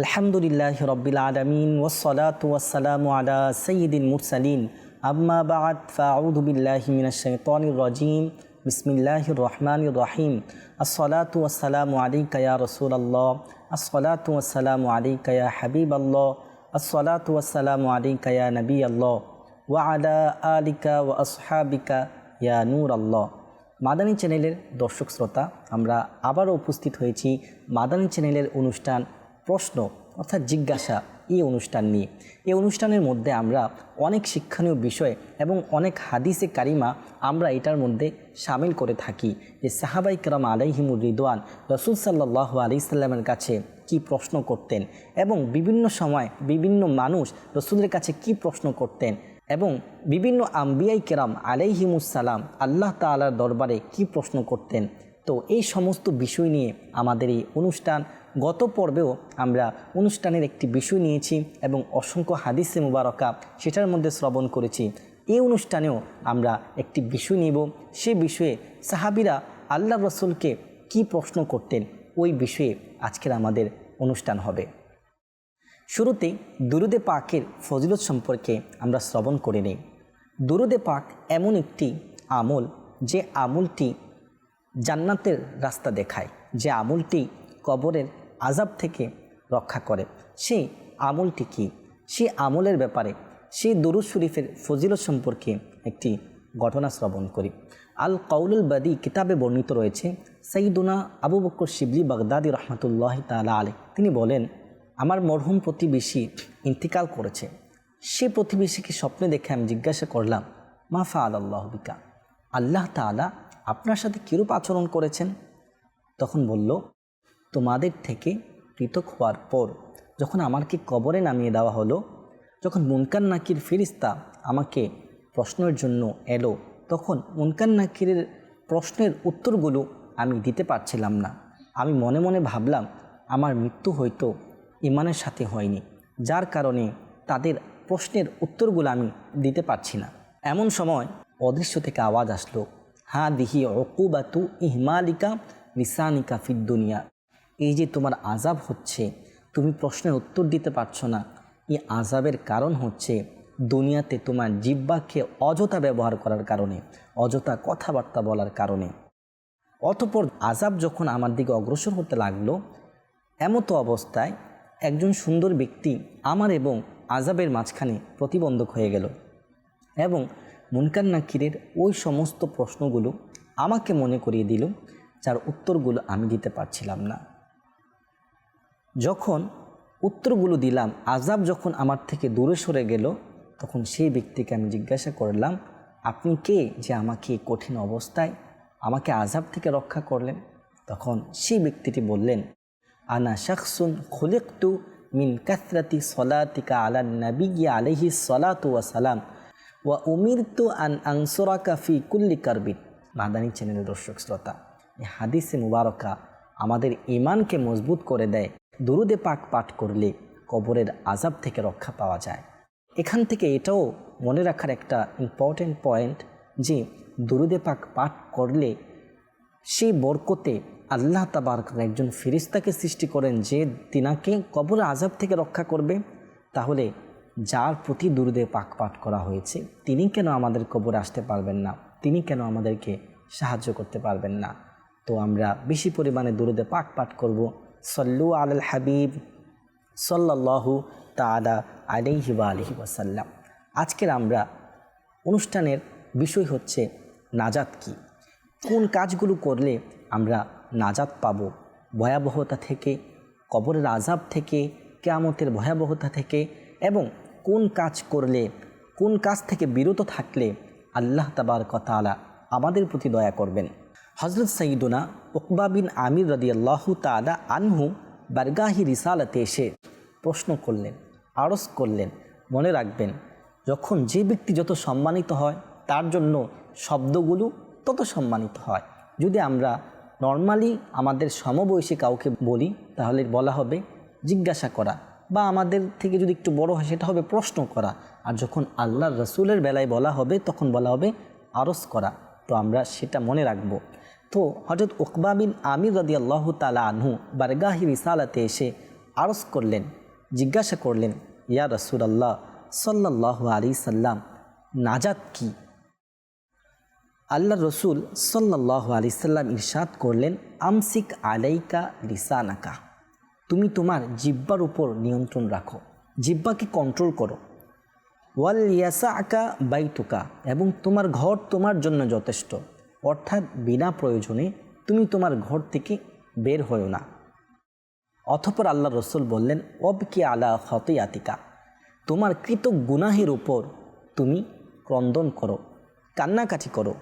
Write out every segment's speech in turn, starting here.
আলহামদুলিল্লাহ রব্বিল আলমিন ওসলাত ওয়াসালাম আলা সঈদিন মুরসালিন। আম্মা বাদ ফাউদু বিল্লাহি মিনাশ শাইতানির রাজিম। বিসমিল্লাহির রহমানির রহিম। আসসালাতু ওয়াসসালামু আলাইকা ইয়া রাসূলুল্লাহ। আসসালাতু ওয়াসসালামু আলাইকা ইয়া হাবিবাল্লাহ। আসসালাতু ওয়াসসালামু আলাইকা ইয়া নবিয়াল্লাহ। ওয়া আলা আলিকা ওয়া আসহাবিকা ইয়া নূর আল্লাহ মাদানী চ্যানেলের দর্শক শ্রোতা, আমরা আবারও উপস্থিত হয়েছি মাদানী চ্যানেলের অনুষ্ঠান প্রশ্ন অর্থাৎ জিজ্ঞাসা এই অনুষ্ঠান নিয়ে। এই অনুষ্ঠানের মধ্যে আমরা অনেক শিক্ষণীয় বিষয় এবং অনেক হাদিসে কারিমা আমরা এটার মধ্যে সামিল করে থাকি যে সাহাবাই কেরাম আলাইহিমুর রিদওয়ান রসুল সাল্লাহ আলাইসাল্লামের কাছে কি প্রশ্ন করতেন এবং বিভিন্ন সময় বিভিন্ন মানুষ রসুলের কাছে কি প্রশ্ন করতেন এবং বিভিন্ন আম্বিয়াই কেরাম আলাইহিমুসালাম আল্লাহ তালার দরবারে কি প্রশ্ন করতেন। তো এই সমস্ত বিষয় নিয়ে আমাদের এই অনুষ্ঠান গত পর্বেও আমরা অনুষ্ঠানের একটি বিষয় নিয়েছি এবং অসংখ্য হাদিসে মুবারকা সেটার মধ্যে শ্রবণ করেছি। এই অনুষ্ঠানেও আমরা একটি বিষয় নিব। সে বিষয়ে সাহাবিরা আল্লাহ রসুলকে কি প্রশ্ন করতেন? ওই বিষয়ে আজকের আমাদের অনুষ্ঠান হবে। শুরুতে দুরুদে পাকের ফজিলত সম্পর্কে আমরা শ্রবণ করে নিই। দুরুদে পাক এমন একটি আমল যে আমলটি জান্নাতের রাস্তা দেখায়। যে আমলটি কবরের আজাব থেকে রক্ষা করে। সেই আমলটি কি? সেই আমলের ব্যাপারে, সেই দরুদ শরীফের ফজিলত সম্পর্কে একটি ঘটনা শ্রবণ করি। আল কৌলুল বাদি কিতাবে বর্ণিত রয়েছে সঈদুনা আবু বকর শিবলি বাগদাদি রহমতুল্লাহ তালা আলে তিনি বলেন, আমার মরহুম প্রতিবেশী ইন্তিকাল করেছে। সে প্রতিবেশীকে স্বপ্নে দেখে আমি জিজ্ঞাসা করলাম, মা ফা আল্লাহ বিকা? আল্লাহ তালা আপনার সাথে কীরূপ আচরণ করেছেন তখন বলল তোমাদের থেকে পৃথক হওয়ার পর যখন আমাকে কবরে নামিয়ে দেওয়া হলো, যখন মুনকান নাকির ফিরিস্তা আমাকে প্রশ্নের জন্য এলো, তখন মুনকান নাকিরের প্রশ্নের উত্তরগুলো আমি দিতে পারছিলাম না। আমি মনে মনে ভাবলাম, আমার মৃত্যু হয়তো ইমানের সাথে হয়নি, যার কারণে তাদের প্রশ্নের উত্তরগুলো আমি দিতে পারছি না। এমন সময় অদৃশ্য থেকে আওয়াজ আসলো হা দিহি অকুবাতু ইহমালিকা নিসানিকা ফিদ্দুনিয়া এই যে তোমার আজাব হচ্ছে, তুমি প্রশ্নের উত্তর দিতে পারছ না। এই আজাবের কারণ হচ্ছে দুনিয়াতে তোমার জিব্বাকে অযথা ব্যবহার করার কারণে, অযথা কথাবার্তা বলার কারণে। অতপর আজাব যখন আমার দিকে অগ্রসর হতে লাগল, এমতো অবস্থায় একজন সুন্দর ব্যক্তি আমার এবং আজাবের মাঝখানে প্রতিবন্ধক হয়ে গেল এবং মুনকান নাকিরের ওই সমস্ত প্রশ্নগুলো আমাকে মনে করিয়ে দিল, যার উত্তরগুলো আমি দিতে পারছিলাম না। যখন উত্তরগুলো দিলাম আজাব যখন আমার থেকে দূরে সরে গেল, তখন সেই ব্যক্তিকে আমি জিজ্ঞাসা করলাম, আপনি কে যে আমাকে এই কঠিন অবস্থায়, আমাকে আজাব থেকে রক্ষা করলেন? তখন সেই ব্যক্তিটি বললেন, আনা শাকসুন খুলিকতু মিন কাসরাতি সলাতিকা আলা নবী আলহি সলাতু ওয়াসালাম ওয়া উমিরতু আন আংসরাকা কাফি কুল্লি কারবিন। মাদানী চ্যানেলের দর্শক শ্রোতা হাদিসে মুবারকা আমাদের ইমানকে মজবুত করে দেয়। দুরুদে পাক পাঠ করলে কবরের আজাব থেকে রক্ষা পাওয়া যায়। এখান থেকে এটাও মনে রাখার একটা ইম্পর্ট্যান্ট পয়েন্ট যে দুরুদে পাক পাঠ করলে সেই বরকতে আল্লাহ তাবার একজন ফিরিস্তাকে সৃষ্টি করেন যে তিনাকে কবর আজাব থেকে রক্ষা করবে। তাহলে যার প্রতি দুরুদে পাক পাঠ করা হয়েছে, তিনি কেন আমাদের কবরে আসতে পারবেন না? তিনি কেন আমাদেরকে সাহায্য করতে পারবেন না? তো আমরা বেশি পরিমাণে দুরুদে পাক পাঠ করব। সল্লু আল হাবিব সল্লাহু তালা আলিহি বা আলহি ওয়াসাল্লাম। আজকের আমরা অনুষ্ঠানের বিষয় হচ্ছে নাজাত কি? কোন কাজগুলো করলে আমরা নাজাত পাব? ভয়াবহতা থেকে, কবরের আজাব থেকে, কেয়ামতের ভয়াবহতা থেকে এবং কোন কাজ করলে, কোন কাজ থেকে বিরত থাকলে আল্লাহ তাবার কথালা আমাদের প্রতি দয়া করবেন। হজরত সঈদুনা উকবা বিন আমির রদি আল্লাহ তালা আনহু বারগাহি রিসালাতে এসে প্রশ্ন করলেন আড়স করলেন, মনে রাখবেন, যখন যে ব্যক্তি যত সম্মানিত হয়, তার জন্য শব্দগুলো তত সম্মানিত হয়। যদি আমরা নর্মালি আমাদের সমবয়সী কাউকে বলি, তাহলে বলা হবে জিজ্ঞাসা করা বা আমাদের থেকে যদি একটু বড় হয়, সেটা হবে প্রশ্ন করা। আর যখন আল্লাহ রসুলের বেলায় বলা হবে, তখন বলা হবে আরস করা। তো আমরা সেটা মনে রাখব। তো হজরত উকবা বিন আমির রদি আল্লাহ তালা আনহু বারগাহি রিসালাতে এসে আরস করলেন, জিজ্ঞাসা করলেন, ইয়া রসুল আল্লাহ সাল্লাহ আলি সাল্লাম, নাজাত কি? আল্লাহ রসুল সাল্লাহ আলি সাল্লাম ইরশাদ করলেন, আমসিক আলাইকা লিসানাকা তুমি তোমার জিব্বার উপর নিয়ন্ত্রণ রাখো জিব্বাকে কন্ট্রোল করো। ওয়াল ইয়াসা আকা বাইতুকা, এবং তোমার ঘর তোমার জন্য যথেষ্ট। অর্থাৎ বিনা প্রয়োজনে তুমি তোমার ঘর থেকে বের হও না। অথপর আল্লাহ রসুল বললেন অব কি আলা হতয়াতিকা তোমার কৃত গুনাহের উপর তুমি ক্রন্দন করো, কান্নাকাটি করো,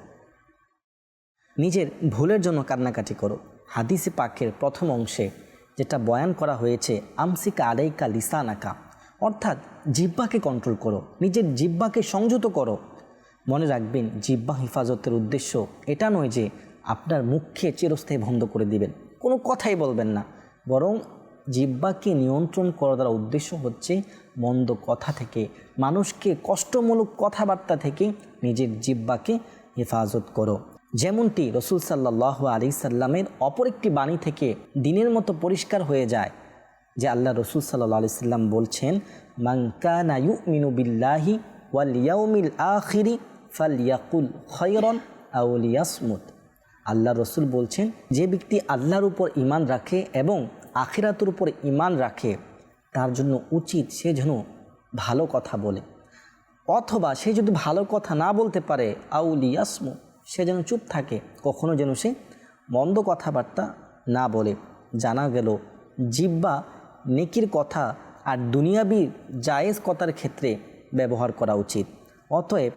নিজের ভুলের জন্য কান্নাকাটি করো। হাদিসে পাকের প্রথম অংশে যেটা বয়ান করা হয়েছে, আমসিকা আলাইকা লিসানাকা, অর্থাৎ জিব্বাকে কন্ট্রোল করো, নিজের জিব্বাকে সংযত করো। মনে রাখবেন জিব্বা হেফাজতের উদ্দেশ্য এটা নয় যে আপনার মুখকে চিরস্থায়ী বন্ধ করে দিবেন। কোনো কথাই বলবেন না। বরং জিব্বাকে নিয়ন্ত্রণ করা দ্বারা উদ্দেশ্য হচ্ছে মন্দ কথা থেকে, মানুষকে কষ্টমূলক কথাবার্তা থেকে নিজের জিব্বাকে হেফাজত করো। যেমনটি রসুল সাল্লাহ আলি সাল্লামের অপর একটি বাণী থেকে দিনের মতো পরিষ্কার হয়ে যায়, যে আল্লাহ রসুল সাল্লাহ আলি সাল্লাম বলছেন মাঙ্কানায়ু মিনু বিল্লাহি ওয়াল ইয়াউমিল আখিরি ফাল ইয়াকুল খয়রন আউলিয়াসমুত আল্লাহ রসুল বলছেন, যে ব্যক্তি আল্লাহর উপর ইমান রাখে এবং আখিরাতের উপর ইমান রাখে, তার জন্য উচিত সে যেন ভালো কথা বলে। অথবা সে যদি ভালো কথা না বলতে পারে আউলিয়াসমু সে যেন চুপ থাকে, কখনো যেন সে মন্দ কথাবার্তা না বলে। জানা গেল, জিব্বা নেকির কথা আর দুনিয়াবি জায়েজ কথার ক্ষেত্রে ব্যবহার করা উচিত। অতএব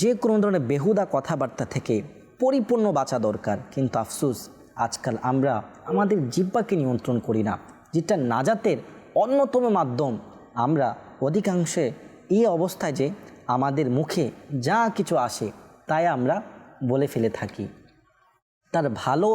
যে কোনো ধরনের বেহুদা কথাবার্তা থেকে পরিপূর্ণ বাঁচা দরকার। কিন্তু আফসুস, আজকাল আমরা আমাদের জিব্বাকে নিয়ন্ত্রণ করি না, যেটা নাজাতের অন্যতম মাধ্যম। আমরা অধিকাংশে এই অবস্থায় যে আমাদের মুখে যা কিছু আসে, তাই আমরা বলে ফেলে থাকি। তার ভালো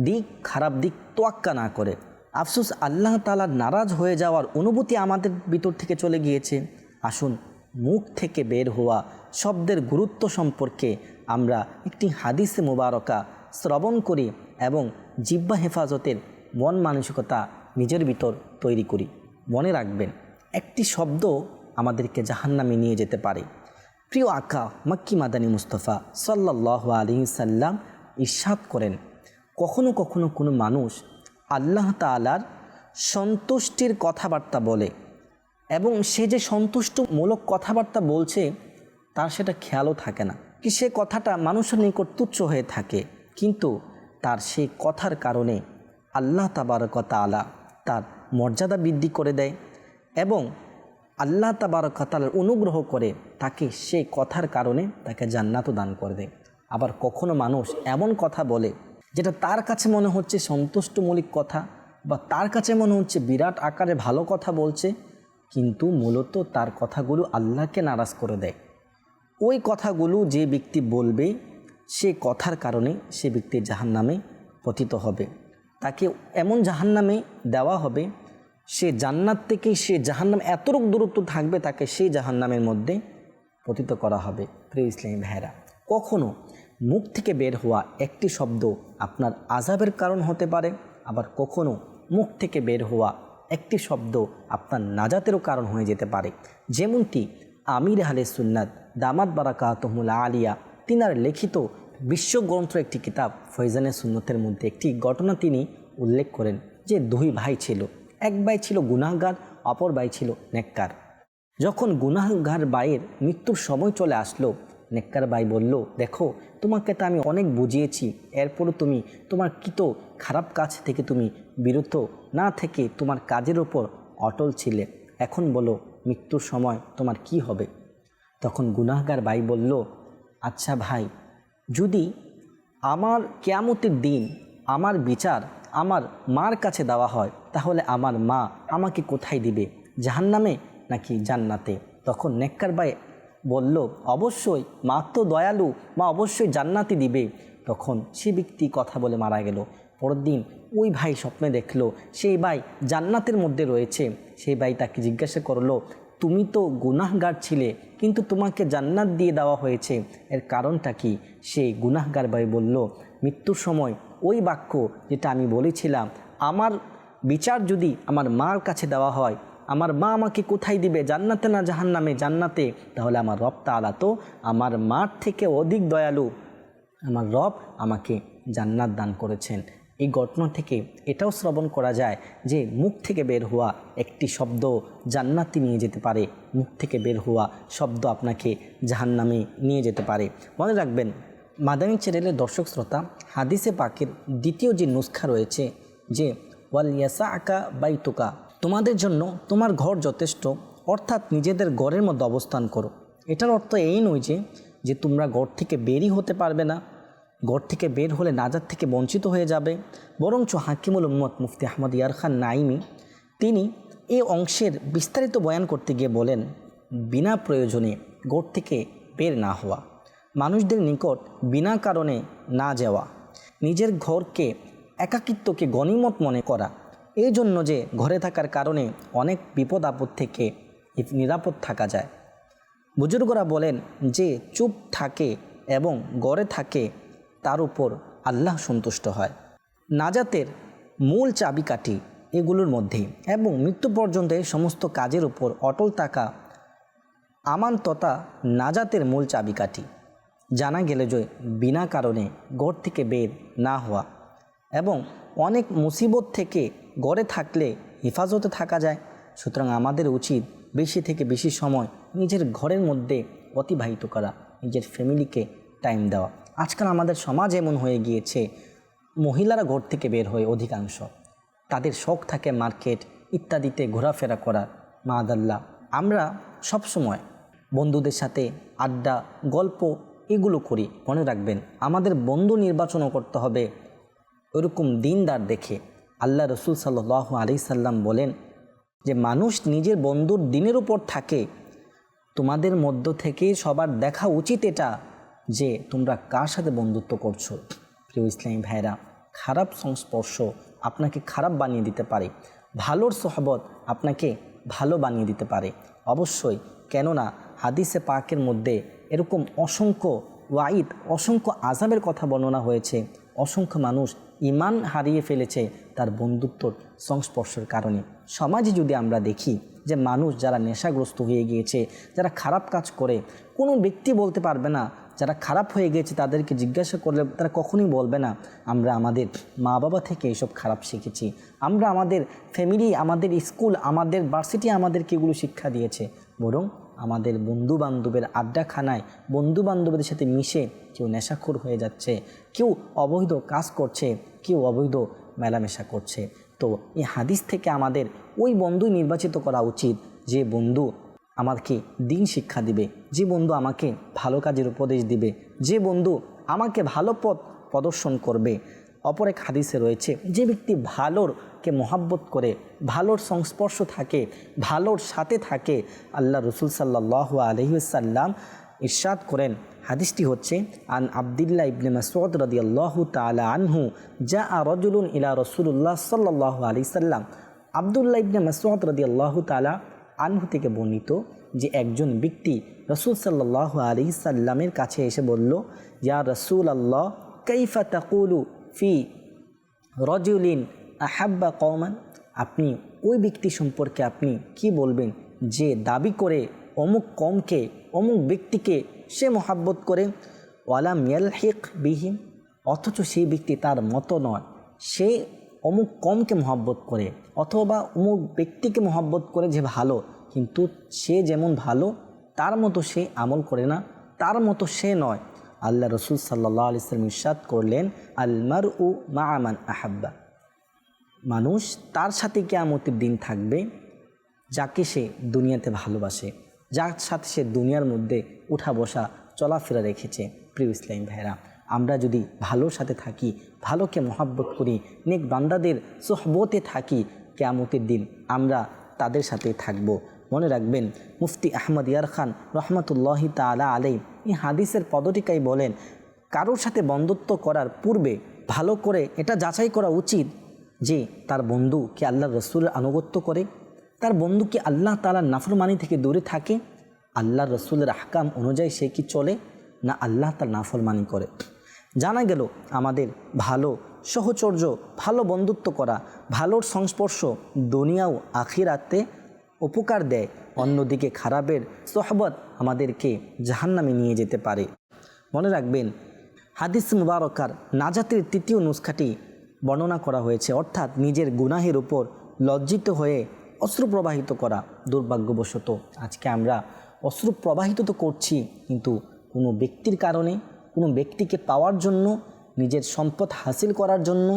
দিক, খারাপ দিক তোয়াক্কা না করে। আফসুস, আল্লাহ তালা নারাজ হয়ে যাওয়ার অনুভূতি আমাদের ভিতর থেকে চলে গিয়েছে। আসুন, মুখ থেকে বের হওয়া শব্দের গুরুত্ব সম্পর্কে আমরা একটি হাদিসে মুবারকা শ্রবণ করি এবং জিব্বা হেফাজতের মন মানসিকতা নিজের ভিতর তৈরি করি। মনে রাখবেন, একটি শব্দ আমাদেরকে জাহান্নামে নিয়ে যেতে পারে। প্রিয় আকা মাক্কি মাদানী মুস্তফা সাল্লাহ আলী সাল্লাম ইরশাদ করেন, কখনো কখনো কোনো মানুষ আল্লাহ তালার সন্তুষ্টির কথাবার্তা বলে এবং সে যে সন্তুষ্টমূলক কথাবার্তা বলছে তার সেটা খেয়ালও থাকে না কি সে কথাটা মানুষের নিকট তুচ্ছ হয়ে থাকে। কিন্তু তার সেই কথার কারণে আল্লাহ তাবারকতা আলা তার মর্যাদা বৃদ্ধি করে দেয় এবং আল্লাহ তাবারকতালার অনুগ্রহ করে তাকে সেই কথার কারণে তাকে জান্নাতও দান করে দেয়। আবার কখনো মানুষ এমন কথা বলে যেটা তার কাছে মনে হচ্ছে সন্তুষ্টমূলক কথা বা তার কাছে মনে হচ্ছে বিরাট আকারে ভালো কথা বলছে, কিন্তু মূলত তার কথাগুলো আল্লাহকে নারাজ করে দেয়। ওই কথাগুলো যে ব্যক্তি বলবে, সে কথার কারণে সে ব্যক্তি জাহান নামে পতিত হবে। তাকে এমন জাহান নামে দেওয়া হবে, সে জান্নাত থেকে সে জাহান্নাম এতটুক দূরত্ব থাকবে, তাকে সেই জাহান্নামের মধ্যে পতিত করা হবে। প্রিয় ইসলামী ভাইরা কখনো মুখ থেকে বের হওয়া একটি শব্দ আপনার আজাবের কারণ হতে পারে, আবার কখনো মুখ থেকে বের হওয়া একটি শব্দ আপনার নাজাতেরও কারণ হয়ে যেতে পারে। যেমনটি আমির আহলে সুন্নাত দামাত বারাকাতমুল আলিয়া। তিনার লিখিত বিশ্বগ্রন্থ একটি কিতাব ফৈজানের সুন্নতের মধ্যে একটি ঘটনা তিনি উল্লেখ করেন যে দুই ভাই ছিল। এক ভাই ছিল গুনাহগার, অপর ভাই ছিল নেককার। যখন গুনাহগার ভাইয়ের মৃত্যুর সময় চলে আসলো, নেককার ভাই বলল, দেখো, তোমাকে তো আমি অনেক বুঝিয়েছি, এরপরও তুমি তোমার কিত খারাপ কাজ থেকে তুমি বিরত না থেকে তোমার কাজের ওপর অটল ছিলে। এখন বলো, মৃত্যুর সময় তোমার কি হবে? তখন গুনাহগার ভাই বলল আচ্ছা ভাই, যদি আমার কেয়ামতের দিন আমার বিচার আমার মার কাছে দেওয়া হয়, তাহলে আমার মা আমাকে কোথায় দিবে, জাহান্নামে নাকি জান্নাতে? তখন নেককার ভাই বলল, অবশ্যই, মা তো দয়ালু, মা অবশ্যই জান্নাতি দিবে। তখন সে ব্যক্তি কথা বলে মারা গেল। পরের দিন ওই ভাই স্বপ্নে দেখল, সেই ভাই জান্নাতের মধ্যে রয়েছে। সেই ভাই তাকে জিজ্ঞাসা করল তুমি তো গুনাহগার ছিলে, কিন্তু তোমাকে জান্নাত দিয়ে দেওয়া হয়েছে। এর কারণটা কি? সেই গুনাহগার ভাই বলল, মৃত্যুর সময় ওই বাক্য যেটা আমি বলেছিলাম, আমার বিচার যদি আমার মার কাছে দেওয়া হয়, আমার মা আমাকে কোথায় দিবে? জান্নাতে না জাহান্নামে? জান্নাতে? তাহলে আমার রব তাআলা তো আমার মার থেকে অধিক দয়ালু। আমার রব আমাকে জান্নাত দান করেছেন। এই ঘটনা থেকে এটাও শ্রবণ করা যায় যে মুখ থেকে বের হওয়া একটি শব্দ জান্নাতি নিয়ে যেতে পারে। মুখ থেকে বের হওয়া শব্দ আপনাকে জাহান্নামে নিয়ে যেতে পারে। মনে রাখবেন, মাদানী চ্যানেলের দর্শক শ্রোতা, হাদিসে পাকের দ্বিতীয় যে নুস্খা রয়েছে যে, ওয়াল ইয়াসা আকা বাইতুকা তোমাদের জন্য তোমার ঘর যথেষ্ট, অর্থাৎ নিজেদের ঘরের মধ্যে অবস্থান করো। এটার অর্থ এই নয় যে যে তোমরা ঘর থেকে বেরই হতে পারবে না। ঘর থেকে বের হলে নাজার থেকে বঞ্চিত হয়ে যাবে। বরঞ্চ হাকিমুল উম্মত মুফতি আহমদ ইয়ার খান নাইমি তিনি এই অংশের বিস্তারিত বয়ান করতে গিয়ে বলেন, বিনা প্রয়োজনে ঘর থেকে বের না হওয়া, মানুষদের নিকট বিনা কারণে না যাওয়া, নিজের ঘরকে একাকিত্বকে গণিমত মনে করা, এই জন্য যে ঘরে থাকার কারণে অনেক বিপদ আপদ থেকে নিরাপদ থাকা যায়। বুজুর্গরা বলেন, যে চুপ থাকে এবং গড়ে থাকে তার উপর আল্লাহ সন্তুষ্ট হয়। নাজাতের মূল চাবিকাঠি এগুলোর মধ্যে এবং মৃত্যু পর্যন্ত এই সমস্ত কাজের উপর অটল থাকা আমান তথা নাজাতের মূল চাবিকাঠি। জানা গেলে যে বিনা কারণে গড় থেকে বের না হওয়া এবং অনেক মুসিবত থেকে গড়ে থাকলে হেফাজতে থাকা যায়। সুতরাং আমাদের উচিত বেশি থেকে বেশি সময় নিজের ঘরের মধ্যে অতিবাহিত করা, নিজের ফ্যামিলিকে টাইম দেওয়া। আজকাল আমাদের সমাজ এমন হয়ে গিয়েছে, মহিলারা ঘর থেকে বের হয় অধিকাংশ। তাদের শখ থাকে মার্কেট ইত্যাদিতে ঘোরাফেরা করা মাদাল্লাহ আমরা সবসময় বন্ধুদের সাথে আড্ডা, গল্প এগুলো করি, মনে রাখবেন। আমাদের বন্ধু নির্বাচনও করতে হবে। ওরকম দিনদার দেখে আল্লাহ রসুল সাল্লাহ আলি সাল্লাম বলেন যে, মানুষ নিজের বন্ধুর দিনের উপর থাকে। তোমাদের মধ্য থেকে সবার দেখা উচিত এটা। যে তোমরা কার সাথে বন্ধুত্ব করছ? প্রিয় ইসলামী ভাইরা খারাপ সংস্পর্শ আপনাকে খারাপ বানিয়ে দিতে পারে। ভালোর সহবত আপনাকে ভালো বানিয়ে দিতে পারে। অবশ্যই, কেননা হাদিসে পাকের মধ্যে এরকম অসংখ্য ওয়াইদ অসংখ্য আজাবের কথা বর্ণনা হয়েছে। অসংখ্য মানুষ ইমান হারিয়ে ফেলেছে তার বন্ধুত্বর সংস্পর্শের কারণে। সমাজে যদি আমরা দেখি যে মানুষ যারা নেশাগ্রস্ত হয়ে গিয়েছে, যারা খারাপ কাজ করে, কোনো ব্যক্তি বলতে পারবে না যারা খারাপ হয়ে গেছে তাদেরকে জিজ্ঞাসা করলে তারা কখনোই বলবে না, আমরা আমাদের মা বাবা থেকে এইসব খারাপ শিখেছি। আমরা আমাদের ফ্যামিলি আমাদের স্কুল আমাদের ভার্সিটি আমাদেরকে এগুলো শিক্ষা দিয়েছে। বরং আমাদের বন্ধু বান্ধবের আড্ডাখানায় বন্ধু বান্ধবদের সাথে মিশে কেউ নেশাখোর হয়ে যাচ্ছে, কেউ অবৈধ কাজ করছে, কেউ অবৈধ মেলামেশা করছে। তো এই হাদিস থেকে আমাদের ওই বন্ধুই নির্বাচিত করা উচিত যে বন্ধু আমাকে দিন শিক্ষা দিবে। যে বন্ধু আমাকে ভালো কাজের উপদেশ দিবে, যে বন্ধু আমাকে ভালো পথ প্রদর্শন করবে। অপর এক হাদিসে রয়েছে, যে ব্যক্তি ভালোরকে মহাব্বত করে, ভালোর সংস্পর্শ থাকে, ভালোর সাথে থাকে, আল্লাহ রসুল সাল্লাহ আলহিসাল্লাম ইরশাদ করেন। হাদিসটি হচ্ছে, আন আবদুল্লাহ ইবনে মাসউদ রাদিয়াল্লাহু তাআলা আনহু যা রজুলুন ইলা রসুল্লাহ সাল্লাহ আলি সাল্লাম আবদুল্লাহ ইবনে মাসউদ রাদিয়াল্লাহু তাআলা আনহু থেকে বর্ণিত যে একজন ব্যক্তি রসুল সাল্লাহ আলি সাল্লামের কাছে এসে বলল, ইয়া রসুল আল্লাহ কৈফা তাকুলু ফি রজুলিন আহাব্বা কমান আপনি ওই ব্যক্তি সম্পর্কে আপনি কি বলবেন? যে দাবি করে অমুক কমকে অমুক ব্যক্তিকে সে মোহাব্বত করে। ওয়ালা ওয়ালাম ইয়ালহিক বিহীন অথচ সেই ব্যক্তি তার মতো নয়। সে অমুক কমকে মহাব্বত করে, অথবা অমুক ব্যক্তিকে মহাব্বত করে যে ভালো, কিন্তু সে যেমন ভালো তার মতো সে আমল করে না, তার মতো সে নয়। আল্লাহ রসুল সাল্লাহ আলিয়াল্লাম ইরশাদ করলেন আলমার উ মা আমান আহাব্বা। মানুষ তার সাথে কেয়ামতের দিন থাকবে, যাকে সে দুনিয়াতে ভালোবাসে, যার সাথে সে দুনিয়ার মধ্যে উঠা বসা, চলাফেরা রেখেছে। প্রিয় ইসলাম ভাইরা আমরা যদি ভালোর সাথে থাকি, ভালোকে মহাব্বত করি, নেক বান্দাদের সোহবতে থাকি, কেয়ামতের দিন আমরা তাদের সাথে থাকব। মনে রাখবেন, মুফতি আহমদ ইয়ার খান রহমতুল্লাহি তালা আলাই এই হাদিসের পদটিকাই বলেন, কারোর সাথে বন্ধুত্ব করার পূর্বে ভালো করে এটা যাচাই করা উচিত যে তার বন্ধু কি আল্লাহ রসুলের আনুগত্য করে, তার বন্ধু কি আল্লাহ তালার নাফরমানি থেকে দূরে থাকে আল্লাহ রসুলের আহকাম অনুযায়ী সে কি চলে, না আল্লাহ তার নাফরমানি করে। জানা গেল আমাদের ভালো, সহচর্য, ভালো বন্ধুত্ব করা, ভালোর সংস্পর্শ দুনিয়াও আখিরাতে উপকার দেয়, অন্যদিকে খারাপের সোহবত আমাদেরকে জাহান্নামে নিয়ে যেতে পারে। মনে রাখবেন, হাদিস মুবারকার নাজাতের তৃতীয় নুসখাটি বর্ণনা করা হয়েছে, অর্থাৎ নিজের গুনাহের উপর লজ্জিত হয়ে অশ্রু প্রবাহিত করা দুর্ভাগ্যবশত। আজকে আমরা অশ্রু প্রবাহিত তো করছি, কিন্তু কোনো ব্যক্তির কারণে, কোনো ব্যক্তিকে পাওয়ার জন্য, নিজের সম্পদ হাসিল করার জন্য,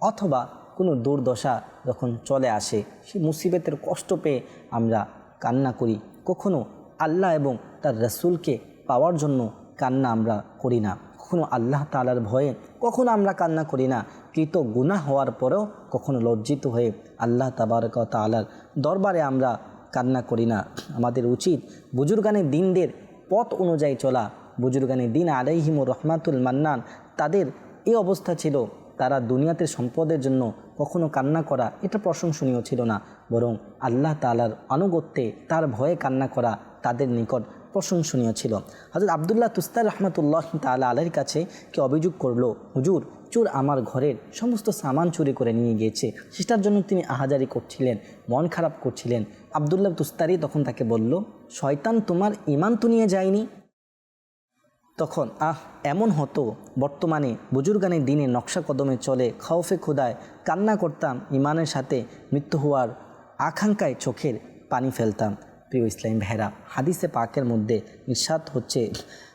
অথবা কোনো দুর্দশা যখন চলে আসে সেই মুসিবতের কষ্ট পেয়ে আমরা কান্না করি। কখনো আল্লাহ এবং তার রসুলকে পাওয়ার জন্য কান্না আমরা করি না। কখনো আল্লাহ তালার ভয়ে কখনো আমরা কান্না করি না। কৃত গুনাহ হওয়ার পরেও কখনো লজ্জিত হয়ে আল্লাহ তাবারক তালার দরবারে আমরা কান্না করি না। আমাদের উচিত বুজুর্গানের দিনদের পথ অনুযায়ী চলা। বুজুর্গানের দিন আলাইহিম রহমাতুল মান্নান তাদের এই অবস্থা ছিল, তারা দুনিয়াতে সম্পদের জন্য কখনো কান্না করা এটা প্রশংসনীয় ছিল না। বরং আল্লাহ তালার আনুগত্যে তার ভয়ে কান্না করা তাদের নিকট প্রশংসনীয় ছিল। হজরত আবদুল্লাহ তুস্তার রহমতুল্লাহ তালা আলের কাছে কে অভিযোগ করল? হুজুর, চোর আমার ঘরের সমস্ত সামান চুরি করে নিয়ে গিয়েছে। সেটার জন্য তিনি আহাজারি করছিলেন, মন খারাপ করছিলেন। আবদুল্লাহ তুস্তারি তখন তাকে বলল, শয়তান তোমার ইমান তো নিয়ে যায়নি? তখন, আহ, এমন হতো। বর্তমানে বুজুর্গানের দিনে নকশা কদমে চলে খাওফে খোদায় কান্না করতাম, ইমানের সাথে মৃত্যু হওয়ার আকাঙ্ক্ষায় চোখের পানি ফেলতাম। প্রিয় ইসলাম ভেরা হাদিসে পাকের মধ্যে নিঃস্বাদ হচ্ছে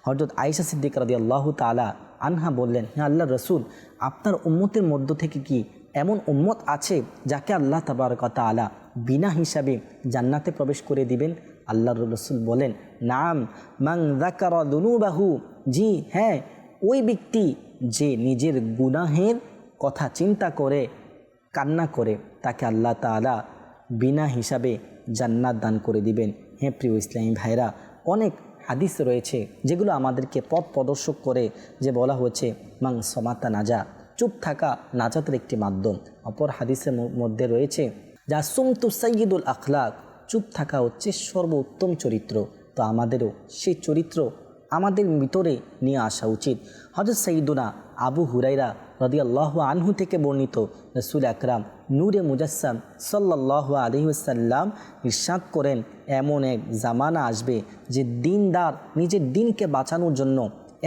হজরত আয়েশা সিদ্দিক রাদি আল্লাহ তালা আনহা বললেন হ্যাঁ আল্লাহ রসুল, আপনার উম্মতের মধ্য থেকে কি এমন উম্মত আছে যাকে আল্লাহ তাবারক আলা বিনা হিসাবে জান্নাতে প্রবেশ করে দিবেন? আল্লাহ রসুল বলেন, নাম মাং বাহু জি হ্যাঁ ওই ব্যক্তি যে নিজের গুনাহের কথা চিন্তা করে, কান্না করে, তাকে আল্লাহ তালা বিনা হিসাবে জান্নাত দান করে দিবেন। হ্যাঁ প্রিয় ইসলামী ভাইরা অনেক হাদিস রয়েছে যেগুলো আমাদেরকে পথ প্রদর্শক করে, যে বলা হয়েছে মাং সমাতা নাজা। চুপ থাকা নাজাতের একটি মাধ্যম। অপর হাদিসের মধ্যে রয়েছে, যা সুমতু সৈয়দুল আখলাক। চুপ থাকা হচ্ছে সর্বোত্তম চরিত্র। তো আমাদেরও সেই চরিত্র আমাদের ভিতরে নিয়ে আসা উচিত। হজরত সঈদুনা আবু হুরাইরা রদিয়াল্লাহ আনহু থেকে বর্ণিত রসুল আকরাম নূরে মুজাসসাম সাল্লাহ আলহিসাল্লাম ইরশাদ করেন, এমন এক জামানা আসবে যে দিনদার নিজের দিনকে বাঁচানোর জন্য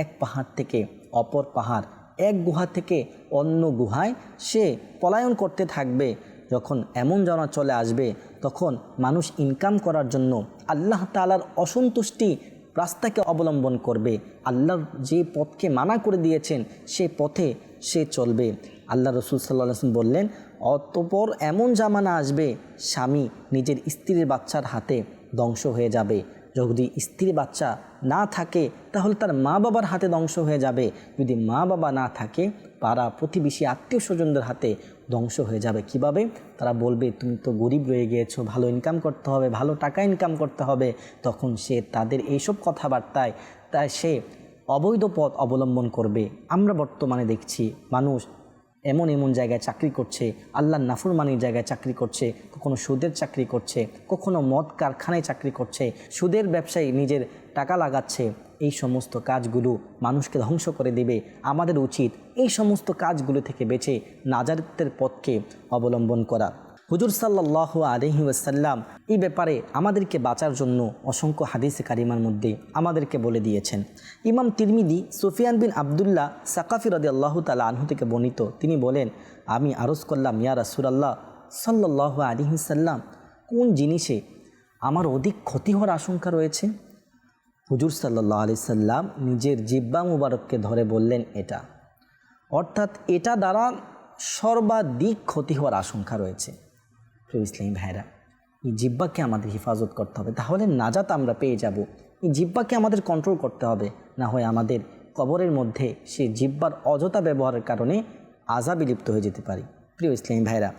এক পাহাড় থেকে অপর পাহাড় এক গুহা থেকে অন্য গুহায় সে পলায়ন করতে থাকবে। যখন এমন জানা চলে আসবে, তখন মানুষ ইনকাম করার জন্য আল্লাহ তালার অসন্তুষ্টি রাস্তাকে অবলম্বন করবে। আল্লাহর যে পথকে মানা করে দিয়েছেন, সে পথে সে চলবে। আল্লাহ রসুল সাল্লাহ বললেন, অতপর এমন জামানা আসবে, স্বামী নিজের স্ত্রীর বাচ্চার হাতে ধ্বংস হয়ে যাবে। যদি স্ত্রী বাচ্চা না থাকে, তাহলে তার মা বাবার হাতে ধ্বংস হয়ে যাবে। যদি মা বাবা না থাকে পাড়া প্রতিবেশী আত্মীয় স্বজনদের হাতে ধ্বংস হয়ে যাবে। কীভাবে? তারা বলবে, তুমি তো গরিব রয়ে গিয়েছো, ভালো ইনকাম করতে হবে, ভালো টাকা ইনকাম করতে হবে। তখন সে তাদের এইসব কথাবার্তায় তাই সে অবৈধ পথ অবলম্বন করবে। আমরা বর্তমানে দেখছি, মানুষ এমন এমন জায়গায় চাকরি করছে, আল্লাহর নাফরমানির জায়গায় চাকরি করছে, কখনো সুদের চাকরি করছে, কখনো মদ কারখানায় চাকরি করছে। সুদের ব্যবসায়ী নিজের টাকা লাগাচ্ছে। এই সমস্ত কাজগুলো মানুষকে ধ্বংস করে দেবে। আমাদের উচিত এই সমস্ত কাজগুলো থেকে বেছে নাজারতের পথকে অবলম্বন করা। হুজুর সাল্লাহ আলহি ওয়াসাল্লাম এই ব্যাপারে আমাদেরকে বাঁচার জন্য অসংখ্য হাদিসে কারিমার মধ্যে আমাদেরকে বলে দিয়েছেন। ইমাম তিরমিদি, সুফিয়ান বিন আবদুল্লাহ সাকাফি রদি আল্লাহ তালা আনহু থেকে বর্ণিত। তিনি বলেন, আমি আরজ করলাম, ইয়া রাসুলাল্লাহ সাল্লাহ আলিহিসাল্লাম কোন জিনিসে আমার অধিক ক্ষতি হওয়ার আশঙ্কা রয়েছে? হুজুর সাল্লাহ আলি সাল্লাম নিজের জিব্বা মুবারককে ধরে বললেন এটা। অর্থাৎ এটা দ্বারা সর্বাধিক ক্ষতি হওয়ার আশঙ্কা রয়েছে। প্রিয় ইসলামী ভাইরা এই জিব্বাকে আমাদের হেফাজত করতে হবে। তাহলে নাজাত আমরা পেয়ে যাব। এই জিব্বাকে আমাদের কন্ট্রোল করতে হবে। না হয় আমাদের কবরের মধ্যে সেই জিব্বার অযথা ব্যবহারের কারণে আজাবি লিপ্ত হয়ে যেতে পারি। প্রিয় ইসলামী ভাইরা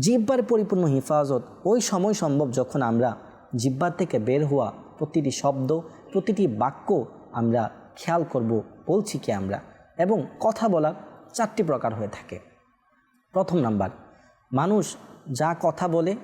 জিব্বার পরিপূর্ণ হেফাজত ওই সময় সম্ভব যখন আমরা জিব্বার থেকে বের হওয়া প্রতিটি শব্দ প্রতিটি বাক্য আমরা খেয়াল করব, বলছি কি আমরা, এবং কথা বলার চারটি প্রকার হয়ে থাকে। প্রথম নাম্বার, মানুষ যা কথা বলে,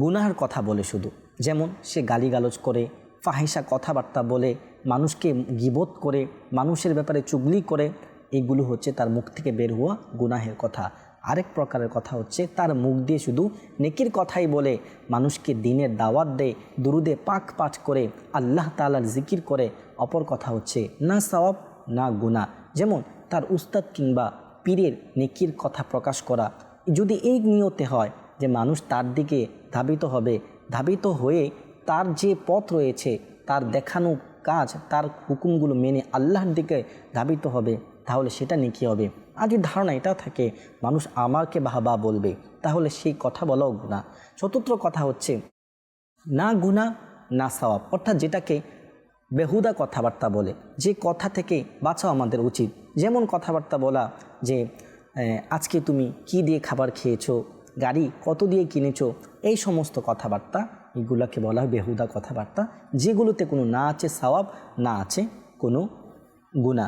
গুনাহার কথা বলে শুধু। যেমন সে গালিগালজ করে, ফাহিসা কথাবার্তা বলে, মানুষকে গিবোধ করে, মানুষের ব্যাপারে চুগলি করে এইগুলো হচ্ছে তার মুখ থেকে বের হওয়া গুনাহের কথা। আরেক প্রকারের কথা হচ্ছে, তার মুখ দিয়ে শুধু নেকির কথাই বলে, মানুষকে দিনের দাওয়াত দেয়, দুরুদে পাক পাঠ করে, আল্লাহ তালার জিকির করে। অপর কথা হচ্ছে, না সওয়াব, না গুণা যেমন তার উস্তাদ কিংবা পীরের নেকির কথা প্রকাশ করা। যদি এই নিয়তে হয় যে মানুষ তার দিকে ধাবিত হবে, ধাবিত হয়ে তার যে পথ রয়েছে, তার দেখানো কাজ, তার হুকুমগুলো মেনে আল্লাহর দিকে ধাবিত হবে, তাহলে সেটা নেকি হবে। যদি ধারণা এটা থাকে, মানুষ আমাকে বাহবা বলবে, তাহলে সেই কথা বলাও গুণা চতুর্থ কথা হচ্ছে, না গুণা না সওয়াব। অর্থাৎ যেটাকে বেহুদা কথাবার্তা বলে, যে কথা থেকে বাঁচাও আমাদের উচিত। যেমন কথাবার্তা বলা যে আজকে তুমি কি দিয়ে খাবার খেয়েছো, গাড়ি কত দিয়ে কিনেছো, এই সমস্ত কথাবার্তা, এগুলোকে বলা হয় বেহুদা কথাবার্তা। যেগুলোতে কোনো না আছে সওয়াব, না আছে কোনো গুণা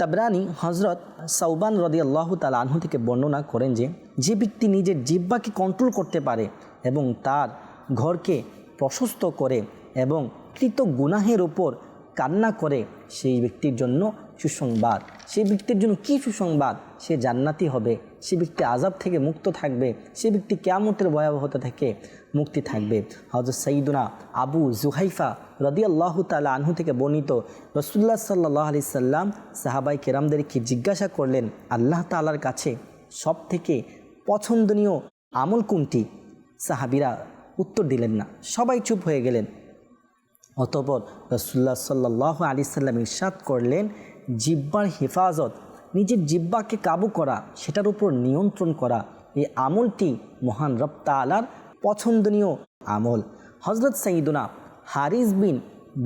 তাবরানি হজরত সৌবান রদি আল্লাহ তাল আনহু থেকে বর্ণনা করেন যে যে ব্যক্তি নিজের জিব্বাকে কন্ট্রোল করতে পারে এবং তার ঘরকে প্রশস্ত করে এবং কৃত গুনাহের ওপর কান্না করে, সেই ব্যক্তির জন্য সুসংবাদ। সেই ব্যক্তির জন্য কি সুসংবাদ? সে জান্নাতি হবে। সে ব্যক্তি আজাব থেকে মুক্ত থাকবে। সে ব্যক্তি কেয়ামতের ভয়াবহতা থেকে মুক্তি থাকবে। হজরত সঈদুনা আবু জুহাইফা রদি আল্লাহ তালা আনহু থেকে বর্ণিত রসুল্লাহ সাল্লাহ আলি সাল্লাম সাহাবাই কেরামদেরকে জিজ্ঞাসা করলেন, আল্লাহ তালার কাছে সব থেকে পছন্দনীয় আমল কোনটি? সাহাবিরা উত্তর দিলেন না। সবাই চুপ হয়ে গেলেন। অতপর রসুল্লাহ সাল্লাহ আলি সাল্লাম ইরশাদ করলেন, জিব্বার হেফাজত, নিজের জিব্বাকে কাবু করা, সেটার উপর নিয়ন্ত্রণ করা, এই আমলটি মহান রব তালার পছন্দনীয় আমল। হজরত সঈদুনা হারিস বিন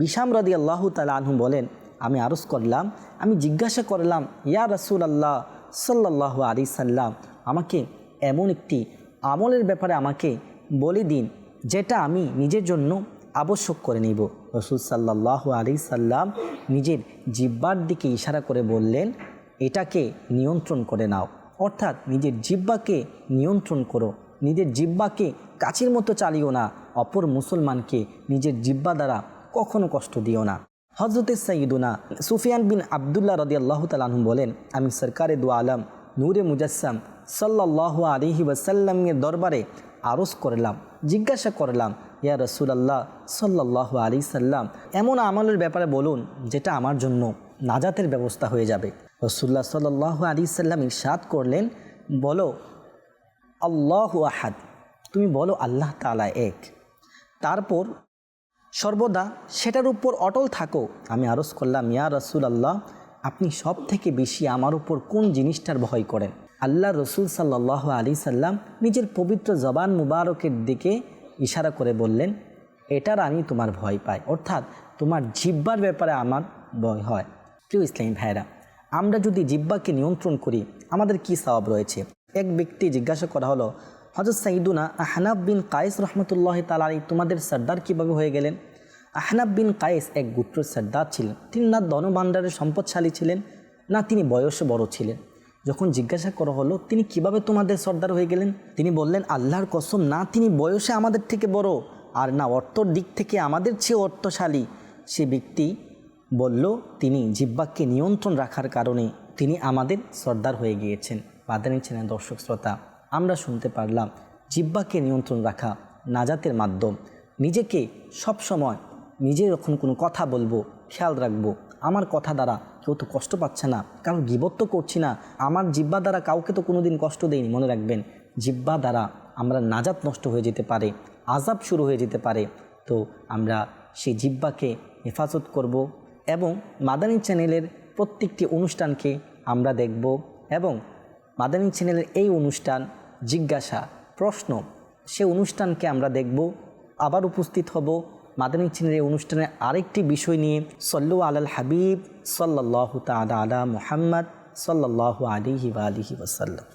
বিশাম রদি আল্লাহ তালা বলেন, আমি আরজ করলাম, আমি জিজ্ঞাসা করলাম, ইয়া রসুল আল্লাহ সাল্লাহ আলি সাল্লাম, আমাকে এমন একটি আমলের ব্যাপারে আমাকে বলে দিন, যেটা আমি নিজের জন্য আবশ্যক করে নিব। রসুল সাল্লাহ আলি সাল্লাম নিজের জিব্বার দিকে ইশারা করে বললেন, এটাকে নিয়ন্ত্রণ করে নাও। অর্থাৎ নিজের জিব্বাকে নিয়ন্ত্রণ করো। নিজের জিব্বাকে কাছের মতো চালিও না, অপর মুসলমানকে নিজের জিব্বা দ্বারা কখনো কষ্ট দিও না। হজরতে সঈদুনা সুফিয়ান বিন আবদুল্লাহ রদি আল্লাহ তালাহম বলেন, আমি সরকারে দু আলম, নূরে মুজাসসাম সাল্লাহ আলিহি ওয়াসাল্লামের দরবারে আরজ করলাম, জিজ্ঞাসা করলাম, ইয়া রসুলাল্লাহ সাল্লাহ আলি সাল্লাম, এমন আমলের ব্যাপারে বলুন যেটা আমার জন্য নাজাতের ব্যবস্থা হয়ে যাবে। রসুল্লাহ সাল্লাহ আলি সাল্লাম ইরশাদ করলেন, বলো, আল্লাহ আহাদ। তুমি বলো আল্লাহ তালা এক। তারপর সর্বদা সেটার উপর অটল থাকো। আমি আরজ করলাম, ইয়া রসুল আল্লাহ আপনি সব থেকে বেশি আমার উপর কোন জিনিসটার ভয় করেন? আল্লাহ রসুল সাল্লাহ আলী সাল্লাম নিজের পবিত্র জবান মুবারকের দিকে ইশারা করে বললেন, এটার আমি তোমার ভয় পাই। অর্থাৎ তোমার জিব্বার ব্যাপারে আমার ভয় হয়। প্রিয় ইসলামী ভাইরা আমরা যদি জিব্বাকে নিয়ন্ত্রণ করি, আমাদের কি স্বভাব রয়েছে? এক ব্যক্তি জিজ্ঞাসা করা হলো হজরত সাইদুনা আহনাব বিন কায়েস রহমতুল্লাহ তালাই তোমাদের সর্দার কীভাবে হয়ে গেলেন? আহনাব বিন কায়েস এক গুত্র সর্দার ছিলেন। তিনি না ধনভাণ্ডারের সম্পদশালী ছিলেন, না তিনি বয়সে বড় ছিলেন। যখন জিজ্ঞাসা করা হলো, তিনি কীভাবে তোমাদের সর্দার হয়ে গেলেন? তিনি বললেন, আল্লাহর কসম, না তিনি বয়সে আমাদের থেকে বড়, আর না অর্থর দিক থেকে আমাদের চেয়ে অর্থশালী। সে ব্যক্তি বলল, তিনি জিব্বাককে নিয়ন্ত্রণ রাখার কারণে তিনি আমাদের সর্দার হয়ে গিয়েছেন। বাদানি ছিলেন দর্শক শ্রোতা। আমরা শুনতে পারলাম, জিব্বাকে নিয়ন্ত্রণ রাখা নাজাতের মাধ্যম। নিজেকে সব সময় নিজে যখন কোনো কথা বলব, খেয়াল রাখব। আমার কথা দ্বারা কেউ তো কষ্ট পাচ্ছে না, কারণ গিবত তো করছি না। আমার জিব্বা দ্বারা কাউকে তো কোনো দিন কষ্ট দেয়নি মনে রাখবেন। জিব্বা দ্বারা আমরা নাজাত নষ্ট হয়ে যেতে পারে আজাব শুরু হয়ে যেতে পারে। তো আমরা সেই জিব্বাকে হেফাজত করব এবং মাদানী চ্যানেলের প্রত্যেকটি অনুষ্ঠানকে আমরা দেখব এবং মাদানী চ্যানেলের এই অনুষ্ঠান জিজ্ঞাসা, প্রশ্ন, সে অনুষ্ঠানকে আমরা দেখব। আবার উপস্থিত হব মাদানিক চিনের এই অনুষ্ঠানের আরেকটি বিষয় নিয়ে। সল্লু আলাল হাবিব সাল্লাহ তালা আলা মুহাম্মদ সাল্লাহ আলিহি আলিহি ওসাল্লাম